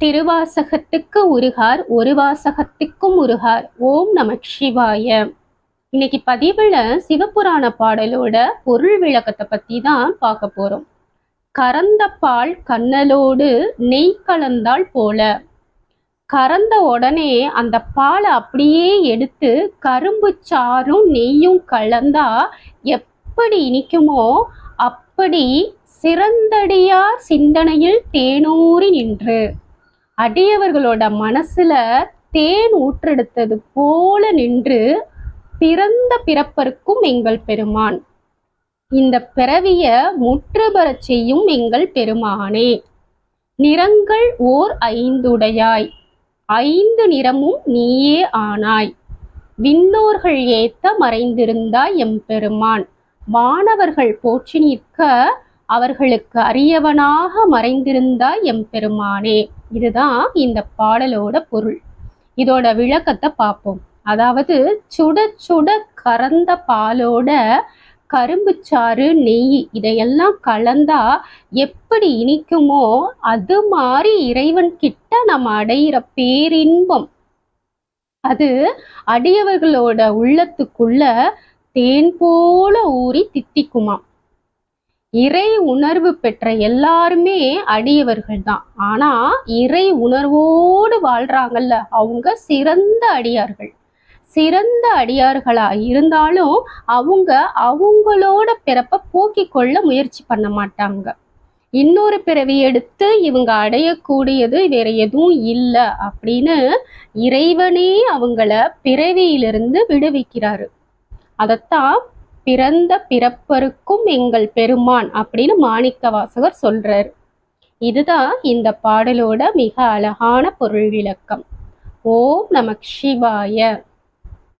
திருவாசகத்துக்கு உருகார் ஒரு வாசகத்துக்கும் உருகார். ஓம் நம சிவாய. இன்னைக்கு பதிவுல சிவபுராண பாடலோட பொருள் விளக்கத்தை பத்தி தான் பார்க்க போறோம். கறந்த பால் கண்ணலோடு நெய் கலந்தால் போல. கறந்த உடனே அந்த பாலை அப்படியே எடுத்து கரும்பு சாறும் நெய்யும் கலந்தா எப்படி இனிக்குமோ அப்படி சிறந்தடியார் சிந்தனையில் தேனூறி நின்று. அடியவர்களோட மனசுல தேன் ஊற்றெடுத்தது போல நின்று பிறந்த பிறப்பருக்கும் எங்கள் பெருமான். இந்த பிறவிய முற்றுபெறச் செய்யும் எங்கள் பெருமானே. நிறங்கள் ஓர் ஐந்துடையாய். ஐந்து நிறமும் நீயே ஆனாய். விண்ணோர்கள் ஏத்த மறைந்திருந்தாய் எம்பெருமான் மாணவர்கள் போற்றி நிற்க அவர்களுக்கு அரியவனாக மறைந்திருந்தாய் எம்பெருமானே. இதுதான் இந்த பாடலோட பொருள். இதோட விளக்கத்தை பார்ப்போம். அதாவது சுட சுட கறந்த பாலோட கரும்பு சாறு நெய் இதையெல்லாம் கலந்தா எப்படி இனிக்குமோ அது மாதிரி இறைவன் கிட்ட நம்ம அடையிற பேரின்பம். அது அடியவர்களோட உள்ளத்துக்குள்ள தேன் போல ஊறி தித்திக்குமாம். இறை உணர்வு பெற்ற எல்லாருமே அடியவர்கள் தான் ஆனா இறை உணர்வோடு வாழ்றாங்கல்ல அவங்க சிறந்த அடியார்கள். சிறந்த அடியார்களா இருந்தாலும் அவங்க அவங்களோட பிறப்பை போக்கிக் கொள்ள முயற்சி பண்ண மாட்டாங்க. இன்னொரு பிறவி எடுத்து இவங்க அடையக்கூடியது வேற எதுவும் இல்லை அப்படின்னு இறைவனே அவங்கள பிறவியிலிருந்து விடுவிக்கிறாரு. அதைத்தான் பிறந்த பிறப்பருக்கும் எங்கள் பெருமான் அப்படின்னு மாணிக்க வாசகர் சொல்றாரு. இதுதான் இந்த பாடலோட மிக அழகான பொருள் விளக்கம். ஓம் நமக் சிவாய.